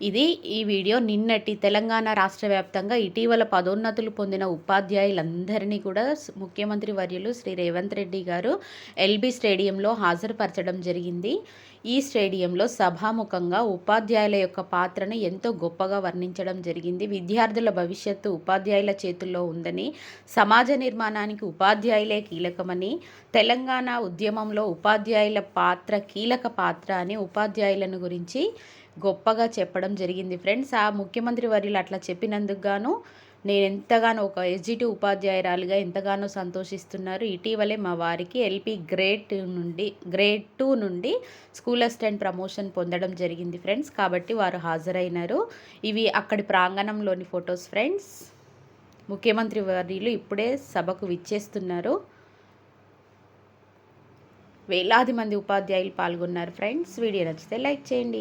ఇది ఈ వీడియో నిన్నటి తెలంగాణ రాష్ట్ర వ్యాప్తంగా ఇటీవల పదోన్నతులు పొందిన ఉపాధ్యాయులందరినీ కూడా ముఖ్యమంత్రి వర్యులు శ్రీ రేవంత్ రెడ్డి గారు ఎల్బీ స్టేడియంలో హాజరుపరచడం జరిగింది. ఈ స్టేడియంలో సభాముఖంగా ఉపాధ్యాయుల యొక్క పాత్రను ఎంతో గొప్పగా వర్ణించడం జరిగింది. విద్యార్థుల భవిష్యత్తు ఉపాధ్యాయుల చేతుల్లో ఉందని సమాజ నిర్మాణానికి ఉపాధ్యాయులే కీలకమని తెలంగాణ ఉద్యమంలో ఉపాధ్యాయుల పాత్ర కీలక పాత్ర అని ఉపాధ్యాయులను గురించి గొప్పగా చెప్పడం జరిగింది. ఫ్రెండ్స్ ఆ ముఖ్యమంత్రి వర్యులు అట్లా చెప్పినందుకు గాను నేను ఎంతగానో ఒక ఎస్జిటి ఉపాధ్యాయురాలుగా ఎంతగానో సంతోషిస్తున్నారు. ఇటీవలే మా వారికి ఎల్పి గ్రేడ్ టూ నుండి గ్రేడ్ టూ నుండి స్కూల్ అసిస్టెంట్ ప్రమోషన్ పొందడం జరిగింది ఫ్రెండ్స్. కాబట్టి వారు హాజరైనారు. ఇవి అక్కడి ప్రాంగణంలోని ఫొటోస్ ఫ్రెండ్స్. ముఖ్యమంత్రి వర్యులు ఇప్పుడే సభకు విచ్చేస్తున్నారు. వేలాది మంది ఉపాధ్యాయులు పాల్గొన్నారు ఫ్రెండ్స్. వీడియో నచ్చితే లైక్ చేయండి.